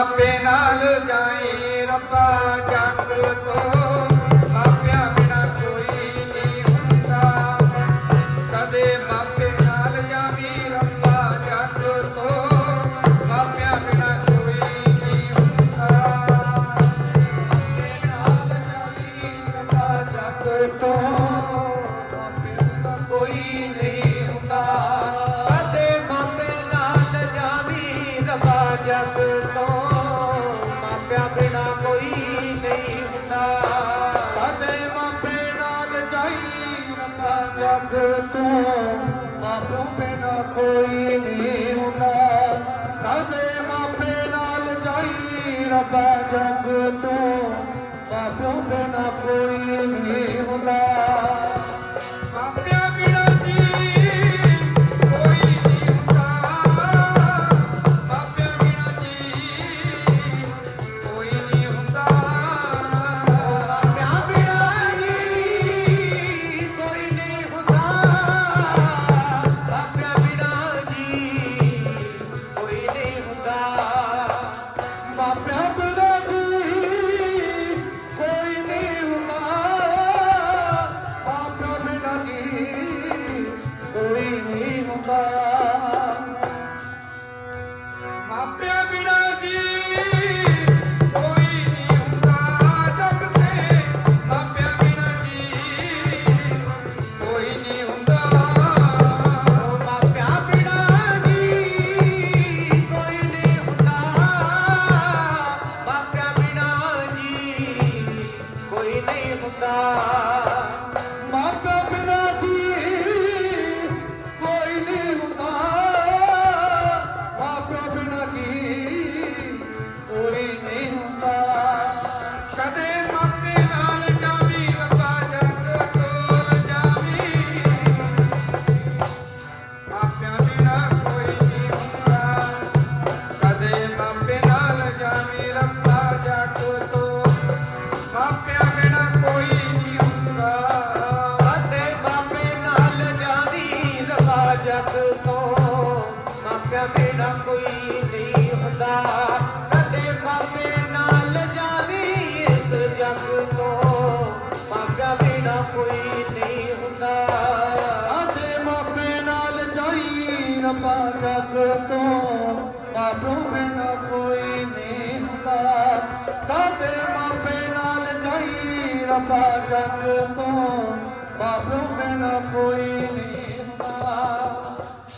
ਆਪੇ ਨਾਲ ਜਾਏ ਰੱਬਾ ਜਾਈ ਰੱਬਾ ਜੰਗ ਤੋਂ ਮਾਪਿਆਂ ਬਿਨਾ ਕੋਈ ਰੱਬਾ ਜਗ ਤੋਂ ਮਾਪਿਆਂ ਬਿਨਾ ਕੋਈ ਨਹੀਂ ਹੁੰਦਾ ਕਦੇ ਮਾਪੇ ਨਾਲ ਜਾਈ ਰੱਬਾ ਜਗ ਤੋਂ ਮਾਪਿਆਂ ਬਿਨਾ ਕੋਈ ਨਹੀਂ ਹੁੰਦਾ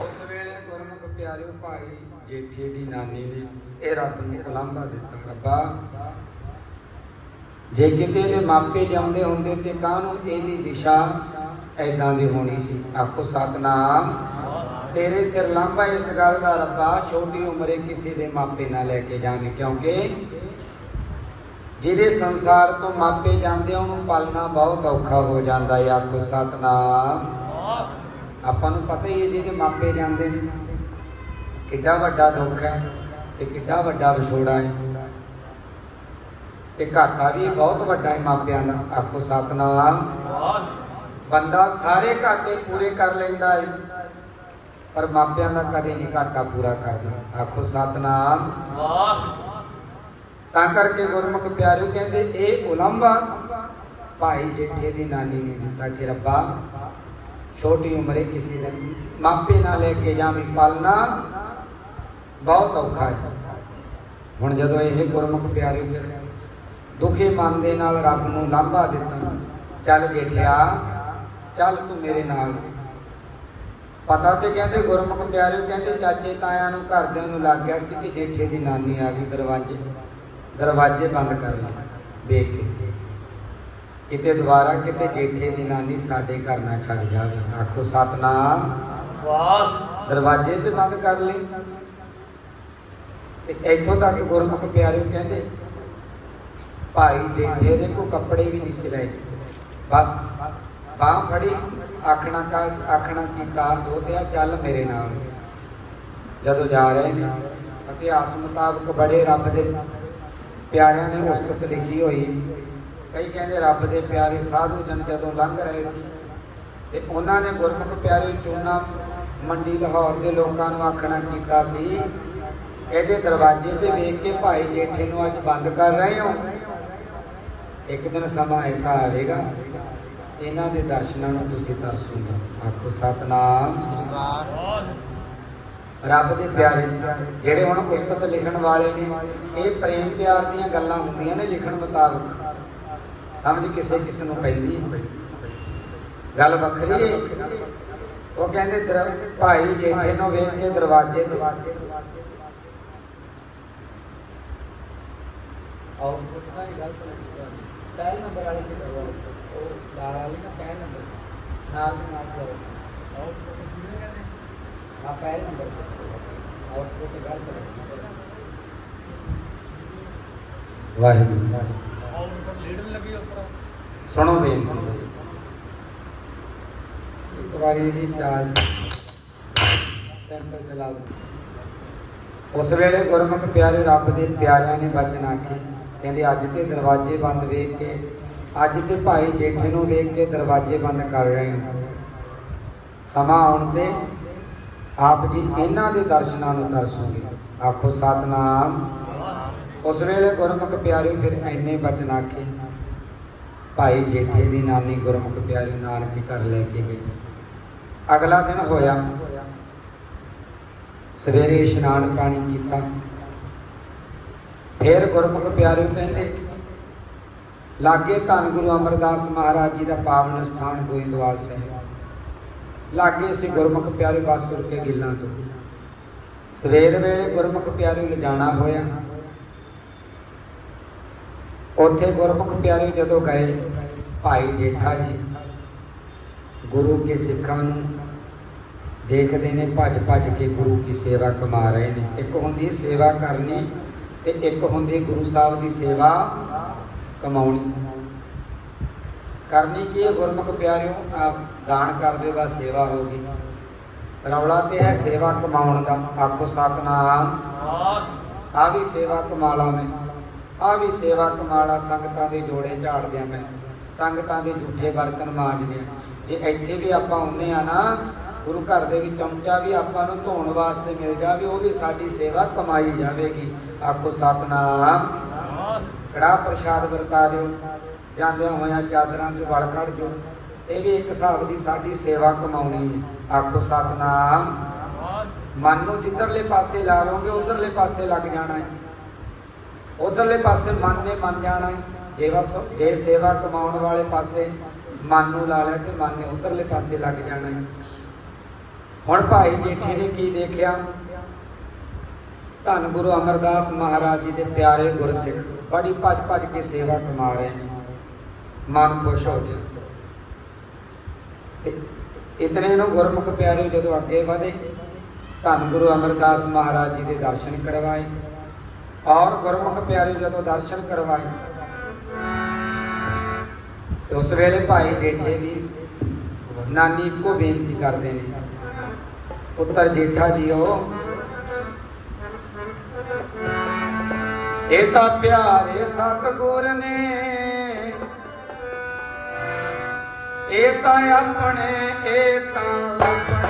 ਉਸ ਵੇਲੇ ਗੁਰਮੁਖ ਪਿਆਰਿਓ ਭਾਈ ਜੇਠੇ ਦੀ ਨਾਨੀ ਨੇ ਇਹ ਰੱਬ ਨੂੰ ਉਲਾਂਭਾ ਦਿੱਤਾ ਰੱਬਾ ਜੇ ਕਿਤੇ ਦੇ ਮਾਪੇ ਜਾਂਦੇ ਹੁੰਦੇ ਤੇ ਕਾਹਨੂੰ ਇਹਦੀ ਦਿਸ਼ਾ ਐਦਾਂ ਦੀ ਹੋਣੀ ਸੀ? ਆਖੋ, ਸਤਨਾਮ ਤੇਰੇ ਸਿਰ ਲਾਂਭਾ ਇਸ ਗੱਲ ਦਾ ਰੱਬਾ ਛੋਟੀ ਉਮਰੇ ਕਿਸੇ ਦੇ ਮਾਪੇ ਨਾ ਲੈ ਕੇ ਜਾਵੇਂ। ਕਿਉਂਕਿ ਜਿਹਦੇ ਸੰਸਾਰ ਤੋਂ ਮਾਪੇ ਜਾਂਦੇ ਉਹਨੂੰ ਪਾਲਣਾ ਬਹੁਤ ਔਖਾ ਹੋ ਜਾਂਦਾ ਹੈ ਆਖੋ ਸਤਨਾਮ। ਆਪਾਂ ਨੂੰ ਪਤਾ ਹੀ ਹੈ ਜਿਹਦੇ ਮਾਪੇ ਜਾਂਦੇ ਨੇ। ਕਿੱਡਾ ਵੱਡਾ ਦੁੱਖ ਹੈ ਤੇ ਕਿੱਡਾ ਵੱਡਾ ਵਿਛੋੜਾ ਹੈ। ਤੇ ਘਾਟਾ ਵੀ ਬਹੁਤ ਵੱਡਾ ਹੈ ਮਾਪਿਆਂ ਦਾ। ਆਖੋ ਸਤਨਾਮ। ਬੰਦਾ ਸਾਰੇ ਘਾਟੇ ਪੂਰੇ ਕਰ ਲੈਂਦਾ ਹੈ। ਪਰ ਮਾਪਿਆਂ ਦਾ ਕਦੇ ਨਹੀਂ ਘਾਟਾ ਪੂਰਾ ਕਰਦਾ। ਆਖੋ ਸਤਨਾਮ। ਤਾਂ ਕਰਕੇ ਗੁਰਮੁਖ ਪਿਆਰਿਓ ਕਹਿੰਦੇ ਇਹ ਉਲੰਭਾ ਭਾਈ ਜੇਠੇ ਦੀ ਨਾਨੀ ਨੇ ਦਿੱਤਾ ਕਿ ਰੱਬਾ ਛੋਟੀ ਉਮਰੇ ਕਿਸੇ ਦੇ ਮਾਪੇ ਨਾ ਲੈ ਕੇ ਜਾਵੀਂ ਪਾਲਣਾ ਬਹੁਤ ਔਖਾ ਹੈ। ਹੁਣ ਜਦੋਂ ਇਹ ਗੁਰਮੁਖ ਪਿਆਰੇ ਫਿਰ ਦੁਖੀ ਮਨ ਦੇ ਨਾਲ ਰੱਬ ਨੂੰ ਲਾਂਭਾ ਦਿੱਤਾ ਚੱਲ ਜੇਠਿਆ ਚੱਲ ਤੂੰ ਮੇਰੇ ਨਾਲ। ਪਤਾ ਤੇ ਕਹਿੰਦੇ ਗੁਰਮੁਖ ਪਿਆਰਿਓ ਕਹਿੰਦੇ ਚਾਚੇ ਤਾਇਆਂ ਨੂੰ ਘਰਦਿਆਂ ਨੂੰ ਲੱਗ ਗਿਆ ਸੀ ਕਿ ਜੇਠੇ ਦੀ ਨਾਨੀ ਆ ਗਈ ਦਰਵਾਜ਼ੇ ਦਰਵਾਜ਼ੇ ਬੰਦ ਕਰ ਲਏ ਵੇਖ ਕੇ। ਕਿਤੇ ਦੁਬਾਰਾ ਕਿਤੇ ਜੇਠੇ ਦੀ ਨਾਨੀ ਸਾਡੇ ਘਰ ਨਾ ਛੱਡ ਜਾਵੇ। ਆਖੋ ਸਤਨਾਮ। ਦਰਵਾਜ਼ੇ ਤੇ ਬੰਦ ਕਰ ਲਈ। ਤੇ ਇੱਥੋਂ ਤੱਕ ਗੁਰਮੁਖ ਪਿਆਰਿਓ ਕਹਿੰਦੇ ਭਾਈ ਜੇਠੇ ਦੇ ਕੋ ਕੱਪੜੇ ਵੀ ਨਹੀਂ ਸੀ ਰਹੇ ਬਸ। ਬਾਹ ਫੜੀ ਆਖਣਾ ਕਾ ਆਖਣਾ ਕੀਤਾ ਦੋਤਿਆ ਚੱਲ ਮੇਰੇ ਨਾਲ। ਜਦੋਂ ਜਾ ਰਹੇ ਨੇ, ਇਤਿਹਾਸ ਮੁਤਾਬਕ ਬੜੇ ਰੱਬ ਦੇ ਪਿਆਰਿਆਂ ਨੇ ਉਸਤਤ ਲਿਖੀ ਹੋਈ। ਕਈ ਕਹਿੰਦੇ ਰੱਬ ਦੇ ਪਿਆਰੇ ਸਾਧੂ ਜਨ ਜਦੋਂ ਲੰਘ ਰਹੇ ਸੀ, ਤੇ ਉਹਨਾਂ ਨੇ ਗੁਰਮੁਖ ਪਿਆਰੇ ਚੂਨਾ ਮੰਡੀ ਲਾਹੌਰ ਦੇ ਲੋਕਾਂ ਨੂੰ ਆਖਣਾ ਕੀਤਾ ਸੀ। ਇਹਦੇ ਦਰਵਾਜ਼ੇ ਤੇ ਵੇਖ ਕੇ ਭਾਈ ਜੇਠੇ ਨੂੰ ਅੱਜ ਬੰਦ ਕਰ ਰਹੇ ਹੋ। ਇੱਕ ਦਿਨ ਸਮਾਂ ਐਸਾ ਆਵੇਗਾ ਇਹਨਾਂ ਦੇ ਦਰਸ਼ਨਾਂ ਨੂੰ ਤੁਸੀਂ ਤਰਸੋਗੇ ਆਖੋ, ਸਤਨਾਮ। ਰੱਬ ਦੇ ਪਿਆਰੇ, ਜਿਹੜੇ ਹੁਣ ਪੁਸਤਕ ਲਿਖਣ ਵਾਲੇ ਨੇ, ਇਹ ਪ੍ਰੇਮ ਪਿਆਰ ਦੀਆਂ ਗੱਲਾਂ ਹੁੰਦੀਆਂ ਨੇ ਲਿਖਣ ਮੁਤਾਬਕ। ਸਮਝ ਕਿਸੇ ਕਿਸੇ ਨੂੰ ਪੈਂਦੀ ਗੱਲ ਵੱਖਰੀ ਹੈ। ਉਹ ਕਹਿੰਦੇ ਭਾਈ ਜੇਠੇ ਨੂੰ ਵੇਖ ਕੇ ਦਰਵਾਜ਼ੇ ਤੇ ਆਉ ਪੁੱਛਣਾ ਗਲਤ ਲੱਗੀ ਪਹਿਲ ਨੰਬਰ ਵਾਲੇ ਕੀ ਕਰਵਾ ਉਹ ਲਾਲ ਵਾਲੀ ਨਾ ਪਹਿਲ ਨੰਬਰ ਨਾਲ ਦੀ ਨਾਲ ਕਰੋ ਆ ਪਹਿਲ ਨੰਬਰ ਆਉਟਪੁੱਟ ਤੇ ਗਲਤ ਲੱਗੀ ਵਾਹਿਗੁਰੂ ਸੁਣੋ ਬੇਨਤੀ ਇੱਕ ਵਾਰੀ ਦੀ ਚਾਲ ਸੈਂਪਲ ਚਲਾ ਲਓ ਉਸ ਵੇਲੇ ਗੁਰਮੁਖ ਪਿਆਰੇ ਰੱਬ ਦੇ ਪਿਆਰਿਆਂ ਨੇ ਬਚਨ ਆਖੀ, ਕਹਿੰਦੇ, ਅੱਜ ਤੇ ਦਰਵਾਜ਼ੇ ਬੰਦ ਵੇਖ ਕੇ ਅੱਜ ਤੇ ਭਾਈ ਜੇਠੇ ਨੂੰ ਵੇਖ ਕੇ ਦਰਵਾਜ਼ੇ ਬੰਦ ਕਰ ਰਹੇ ਹਾਂ। ਸਮਾਂ ਆਉਣ ਤੇ ਆਪ ਜੀ ਇਹਨਾਂ ਦੇ ਦਰਸ਼ਨਾਂ ਨੂੰ ਤਰਸੋਗੇ। ਆਖੋ, ਸਤਨਾਮ। ਉਸ ਵੇਲੇ ਗੁਰਮੁਖ ਪਿਆਰੇ ਫਿਰ ਐਨੇ ਬਚਨ ਆਖੇ ਭਾਈ ਜੇਠੇ ਦੀ ਨਾਨੀ ਗੁਰਮੁਖ ਪਿਆਰੀ ਨਾਨਕੇ ਘਰ ਲੈ ਕੇ ਗਈ ਅਗਲਾ ਦਿਨ ਹੋਇਆ। ਸਵੇਰੇ ਇਸ਼ਨਾਨ ਪਾਣੀ ਕੀਤਾ। ਫਿਰ ਗੁਰਮੁਖ ਪਿਆਰੇ ਕਹਿੰਦੇ ਲਾਗੇ ਧੰਨ ਗੁਰੂ ਅਮਰਦਾਸ ਮਹਾਰਾਜ ਜੀ ਦਾ ਪਾਵਨ ਸਥਾਨ ਗੋਇੰਦਵਾਲ ਸਾਹਿਬ। ਲਾਗੇ ਸੀ ਗੁਰਮੁਖ ਪਿਆਰੇ ਬਸ ਕੇ ਗਿੱਲਾਂ ਤੋਂ। ਸਵੇਰ ਵੇਲੇ ਗੁਰਮੁਖ ਪਿਆਰੇ ਨੂੰ ਲਿਜਾਣਾ ਹੋਇਆ। ਉੱਥੇ ਗੁਰਮੁਖ ਪਿਆਰੇ ਜਦੋਂ ਗਏ, ਭਾਈ ਜੇਠਾ ਜੀ, ਗੁਰੂ ਕੇ ਸਿੱਖਾਂ ਨੂੰ ਦੇਖਦੇ ਨੇ, ਭੱਜ ਭੱਜ ਕੇ ਗੁਰੂ ਕੀ ਸੇਵਾ ਕਮਾ ਰਹੇ ਨੇ। ਇੱਕ ਹੁੰਦੀ ਸੇਵਾ ਕਰਨੀ ਤੇ ਇੱਕ ਹੁੰਦੀ ਗੁਰੂ ਸਾਹਿਬ ਦੀ ਸੇਵਾ ਕਮਾਉਣੀ। ਕਰਨੀ ਕੀ ਗੁਰਮੁਖ ਪਿਆਰਿਓ ਆਪ ਦਾਨ ਕਰਦੇ ਦਾ ਸੇਵਾ ਹੋਗੀ ਰੌਲਾ ਤੇ ਹੈ ਸੇਵਾ ਕਮਾਉਣ ਦਾ। ਆਖੋ ਸਤਨਾਮ। ਆ ਵੀ ਸੇਵਾ ਕਮਾਲਾ ਮੈਂ। ਆ ਵੀ ਸੇਵਾ ਕਮਾਲਾ ਸੰਗਤਾਂ ਦੇ ਜੋੜੇ ਝਾੜਦਿਆਂ ਮੈਂ। ਸੰਗਤਾਂ ਦੇ ਝੂਠੇ ਬਰਤਨ ਮਾਂਜਦੇ ਜੇ ਇੱਥੇ ਵੀ ਆਪਾਂ ਹੁੰਨੇ ਆ ਨਾ ਗੁਰੂ ਘਰ ਦੇ ਵਿੱਚ ਚਮਚਾ ਵੀ ਆਪਾਂ ਨੂੰ ਧੋਣ ਵਾਸਤੇ ਮਿਲ ਜਾਵੇ ਉਹ ਵੀ ਸਾਡੀ ਸੇਵਾ ਕਮਾਈ ਜਾਵੇਗੀ। ਆਖੋ ਸਤਨਾਮ। ਕੜਾ ਪ੍ਰਸ਼ਾਦ ਵਰਤਾ ਦਿਓ, ਜਾਂਦਿਆਂ ਹੋਇਆਂ ਚਾਦਰਾਂ 'ਚ ਵੜ ਕੱਢ ਜੋ ਇਹ ਵੀ ਇੱਕ ਹਿਸਾਬ ਦੀ ਸਾਡੀ ਸੇਵਾ ਕਮਾਉਣੀ ਆਖੋ, ਸਤਨਾਮ। ਮਨ ਨੂੰ ਜਿੱਧਰਲੇ ਪਾਸੇ ਲਾ ਲਓਗੇ ਉਧਰਲੇ ਪਾਸੇ ਲੱਗ ਜਾਣਾ ਹੈ। ਉਧਰਲੇ ਪਾਸੇ ਮਨ ਨੇ ਮੰਨ ਜਾਣਾ ਹੈ। ਜੇ ਬਸ, ਜੇ ਸੇਵਾ ਕਮਾਉਣ ਵਾਲੇ ਪਾਸੇ ਮਨ ਨੂੰ ਲਾ ਲਿਆ ਤੇ ਮਨ ਨੇ ਉਧਰਲੇ ਪਾਸੇ ਲੱਗ ਜਾਣਾ ਹੈ। ਹੁਣ ਭਾਈ ਜੇਠੇ ਨੇ ਕੀ ਦੇਖਿਆ? ਧੰਨ ਗੁਰੂ ਅਮਰਦਾਸ ਮਹਾਰਾਜ ਜੀ ਦੇ ਪਿਆਰੇ ਗੁਰਸਿੱਖ, ਬੜੀ ਭੱਜ ਭੱਜ ਕੇ ਸੇਵਾ ਕਮਾ ਰਹੇ ਨੇ। ਮਨ ਖੁਸ਼ ਹੋ ਗਿਆ। ਇਤਨੇ ਨੂੰ ਗੁਰਮੁਖ ਪਿਆਰੇ ਜਦੋਂ ਅੱਗੇ ਵਧੇ, ਧੰਨ ਗੁਰੂ ਅਮਰਦਾਸ ਮਹਾਰਾਜ ਜੀ ਦੇ ਦਰਸ਼ਨ ਕਰਵਾਏ। ਔਰ ਗੁਰਮੁਖ ਪਿਆਰੇ ਜਦੋਂ ਦਰਸ਼ਨ ਕਰਵਾਏ, ਤੇ ਉਸ ਵੇਲੇ ਭਾਈ ਜੇਠੇ ਦੀ ਨਾਨੀ ਕੋ ਬੇਨਤੀ ਕਰਦੇ ਨੇ, ਪੁੱਤਰ ਜੇਠਾ ਜੀਓ ਇਹ ਤਾਂ ਪਿਆਰੇ ਸਤਗੁਰ ਨੇ। ਇਹ ਤਾਂ ਆਪਣੇ ਇਹ ਤਾਂ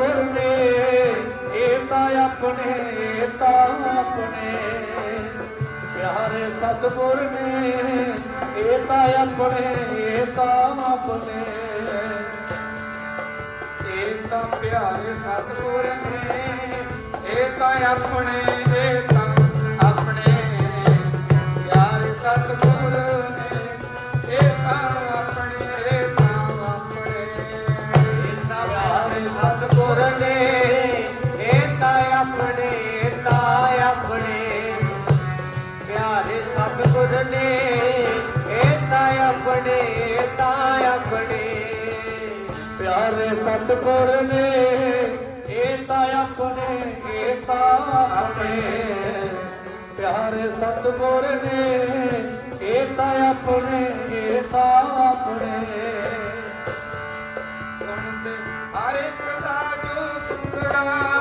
ਪਿਆਰੇ ਇਹ ਤਾਂ ਆਪਣੇ ਤਾਂ ਆਪਣੇ। ਪਿਆਰੇ ਸਤਿਗੁਰ ਨੇ, ਇਹ ਤਾਂ ਆਪਣੇ, ਇਹ ਤਾਂ ਆਪਣੇ। ਇਹ ਤਾਂ ਪਿਆਰੇ ਸਤਿਗੁਰ ਨੇ, ਇਹ ਤਾਂ ਆਪਣੇ। ਕਰਨੇ ਇਹ ਤਾਂ ਆਪਣੇ ਪਿਆਰੇ ਸਤਗੁਰ ਨੇ, ਇਹ ਤਾਂ ਆਪਣੇ ਕੀਤਾ ਆਪਣੇ ਹਰੇ ਪ੍ਰਸਾਦ ਸੁੰਦਰਾ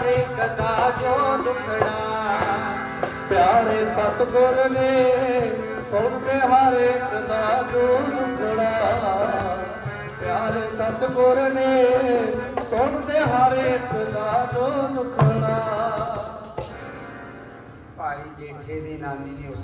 ਨਾਰੇ ਕਦਾ ਜੋ ਦੁਖੜਾ ਪਿਆਰੇ ਸਤਗੁਰ ਨੇ ਸੁਣਦੇ ਹਾਰੇ ਕਦਾ ਜੋ ਦੁਖੜਾ ਪਿਆਰੇ ਸਤਗੁਰ ਨੇ ਸੁਣਦੇ ਹਾਰੇ ਕਦਾ ਜੋ ਦੁਖੜਾ ਭਾਈ ਜੇਠੇ ਦੀ ਨਾਨੀ ਨੇ